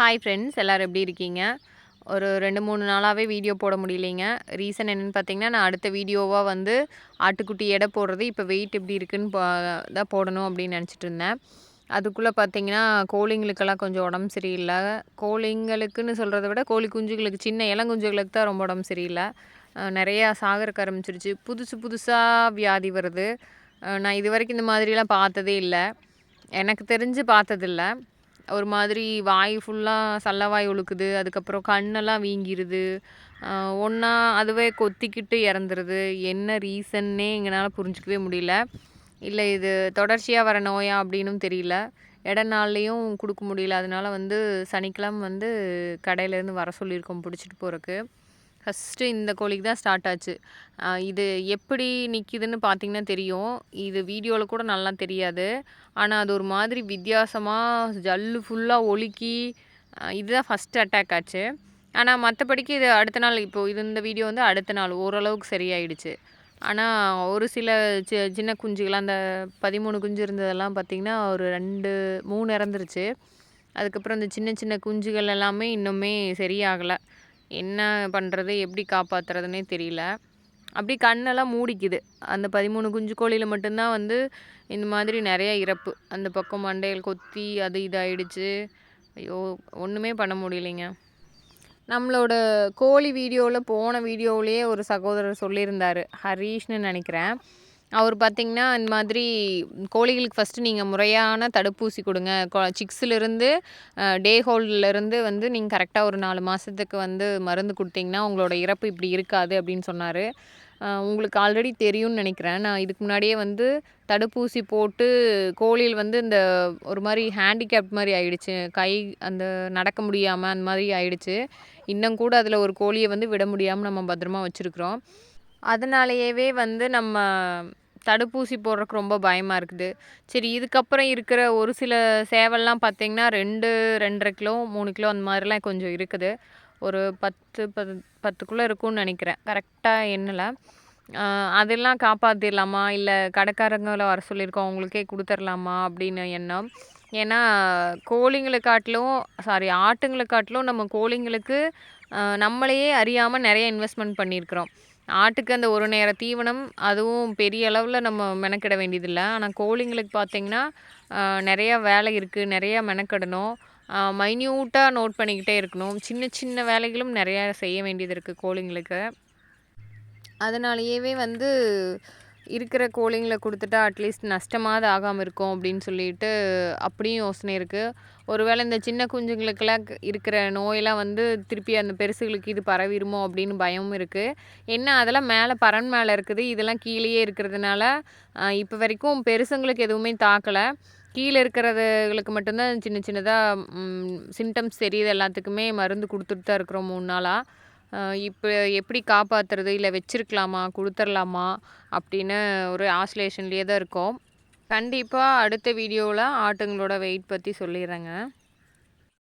Hi friends எல்லோரும் எப்படி இருக்கீங்க? ஒரு ரெண்டு மூணு நாளாகவே வீடியோ போட முடியலைங்க. ரீசன் என்னென்னு பார்த்தீங்கன்னா நான் அடுத்த வீடியோவாக வந்து ஆட்டுக்குட்டி எடை போடுறது இப்போ வெயிட் எப்படி இருக்குன்னு தான் போடணும் அப்படின்னு நினச்சிட்டு இருந்தேன். அதுக்குள்ளே பார்த்தீங்கன்னா கோழிங்களுக்கெல்லாம் கொஞ்சம் உடம்பு சரியில்லை. கோழிங்களுக்குன்னு சொல்கிறத விட கோழி குஞ்சுகளுக்கு சின்ன இளங்குஞ்சுகளுக்கு தான் ரொம்ப உடம்பு சரியில்லை. நிறையா சாகரக்கு ஆரம்பிச்சிருச்சு புதுசு புதுசாக வியாதி வருது. நான் இது வரைக்கும் இந்த மாதிரிலாம் பார்த்ததே இல்லை. எனக்கு தெரிஞ்சு பார்த்ததில்ல. ஒரு மாதிரி வாய் ஃபுல்லாக சல்லவாய் ஒழுக்குது அதுக்கப்புறம் கண்ணெல்லாம் வீங்கிருது. ஒன்றா அதுவே கொத்திக்கிட்டு இறந்துருது. என்ன ரீசன்னே எங்களால் புரிஞ்சிக்கவே முடியல. இல்லை இது தொடர்ச்சியாக வர நோயா அப்படின்னும் தெரியல. இட நாள்லேயும் கொடுக்க முடியல. அதனால வந்து சனிக்கிழமை வந்து கடையிலேருந்து வர சொல்லியிருக்கோம். பிடிச்சிட்டு போகிறக்கு ஃபஸ்ட்டு இந்த கோழிக்கு தான் ஸ்டார்ட் ஆச்சு. இது எப்படி நிற்கிதுன்னு பார்த்தீங்கன்னா தெரியும். இது வீடியோவில் கூட நல்லா தெரியாது. ஆனால் அது ஒரு மாதிரி வித்தியாசமாக ஜல்லு ஃபுல்லாக ஒழுக்கி இதுதான் ஃபஸ்ட்டு அட்டாக் ஆச்சு. ஆனால் மற்றபடிக்கு இது அடுத்த நாள் இப்போது இது இந்த வீடியோ வந்து அடுத்த நாள் ஓரளவுக்கு சரியாயிடுச்சு. ஆனால் ஒரு சில சி சின்ன குஞ்சுகள் அந்த பதிமூணு குஞ்சு இருந்ததெல்லாம் பார்த்திங்கன்னா ஒரு ரெண்டு மூணு இறந்துருச்சு. அதுக்கப்புறம் இந்த சின்ன சின்ன குஞ்சுகள் எல்லாமே இன்னுமே சரியாகலை. என்ன பண்ணுறது எப்படி காப்பாற்றுறதுனே தெரியல. அப்படி கண்ணெல்லாம் மூடிக்குது. அந்த பதிமூணு குஞ்சு கோழியில் மட்டும்தான் வந்து இந்த மாதிரி நிறையா இறப்பு. அந்த பக்கம் மண்டையில் கொத்தி அது இதாகிடுச்சு ஐயோ ஒன்றுமே பண்ண முடியலைங்க. நம்மளோட கோழி வீடியோவில் போன வீடியோவிலேயே ஒரு சகோதரர் சொல்லியிருந்தார். ஹரீஷ்னு நினைக்கிறேன். அவர் பார்த்திங்கன்னா இந்த மாதிரி கோழிகளுக்கு ஃபஸ்ட்டு நீங்கள் முறையான தடுப்பூசி கொடுங்க. சிக்ஸ்லேருந்து டே ஹோல்ட்லேருந்து வந்து நீங்கள் கரெக்டாக ஒரு நாலு மாதத்துக்கு வந்து மருந்து கொடுத்தீங்கன்னா உங்களோட இறப்பு இப்படி இருக்காது அப்படின்னு சொன்னார். உங்களுக்கு ஆல்ரெடி தெரியும்னு நினைக்கிறேன். நான் இதுக்கு முன்னாடியே வந்து தடுப்பூசி போட்டு கோழியில் வந்து இந்த ஒரு மாதிரி ஹேண்டிகேப் மாதிரி ஆயிடுச்சு. கை அந்த நடக்க முடியாமல் அந்த மாதிரி ஆயிடுச்சு. இன்னும் கூட அதில் ஒரு கோழியை வந்து விட முடியாமல் நம்ம பத்திரமா வச்சுருக்குறோம். அதனாலேயே வந்து நம்ம தடுப்பூசி போடுறக்கு ரொம்ப பயமாக இருக்குது. சரி இதுக்கப்புறம் இருக்கிற ஒரு சில சேவல்லாம் பார்த்திங்கன்னா ரெண்டு ரெண்டரை கிலோ மூணு கிலோ அந்த மாதிரிலாம் கொஞ்சம் இருக்குது. ஒரு பத்து பத் பத்துக்குள்ளே இருக்கும்னு நினைக்கிறேன். கரெக்டாக என்னலை அதெல்லாம் காப்பாற்றிடலாமா இல்லை கடைக்காரங்களை வர சொல்லியிருக்கோம் அவங்களுக்கே கொடுத்துர்லாமா அப்படின்னு எண்ணம். ஏன்னா கோழிங்களை காட்டிலும் சாரி ஆட்டுங்களை காட்டிலும் நம்ம கோழிங்களுக்கு நம்மளையே அறியாமல் நிறைய இன்வெஸ்ட்மெண்ட் பண்ணியிருக்கிறோம். ஆட்டுக்கு அந்த ஒரு நேர தீவனம் அதுவும் பெரிய அளவில் நம்ம மெனக்கிட வேண்டியதில்லை. ஆனால் கோழிங்களுக்கு பார்த்திங்கன்னா நிறையா வேலை இருக்குது நிறையா மெனக்கிடணும். மைன்யூட்டாக நோட் பண்ணிக்கிட்டே இருக்கணும். சின்ன சின்ன வேலைகளும் நிறையா செய்ய வேண்டியது இருக்குது கோழிங்களுக்கு. அதனாலேயே வந்து இருக்கிற கோழிங்களை கொடுத்துட்டா அட்லீஸ்ட் நஷ்டமாவது ஆகாமல் இருக்கும் அப்படின்னு சொல்லிட்டு அப்படியும் யோசனை இருக்குது ஒருவேளை இந்த சின்ன குஞ்சுங்களுக்கெல்லாம் இருக்கிற நோயெல்லாம் வந்து திருப்பி அந்த பெருசுகளுக்கு இது பரவிடுமோ அப்படின்னு பயமும் இருக்குது என்ன அதெல்லாம் மேலே பறன் மேலே இருக்குது. இதெல்லாம் கீழேயே இருக்கிறதுனால இப்போ வரைக்கும் பெருசுங்களுக்கு எதுவுமே தாக்கலை. கீழே இருக்கிறதுகளுக்கு மட்டும்தான் சின்ன சின்னதாக சிம்டம்ஸ் தெரியுது எல்லாத்துக்குமே மருந்து கொடுத்துட்டு தான் இருக்கிறோம் மூணு நாளாக இப்போ எப்படி காப்பாற்றுறது இல்லை வச்சிருக்கலாமா? கொடுத்துர்லாமா? அப்படின்னு ஒரு ஆஸ்லேஷன்லேயே தான் இருக்கோம். கண்டிப்பாக அடுத்த வீடியோவில் ஆட்டுங்களோட வெயிட் பற்றி சொல்லிடுறேங்க.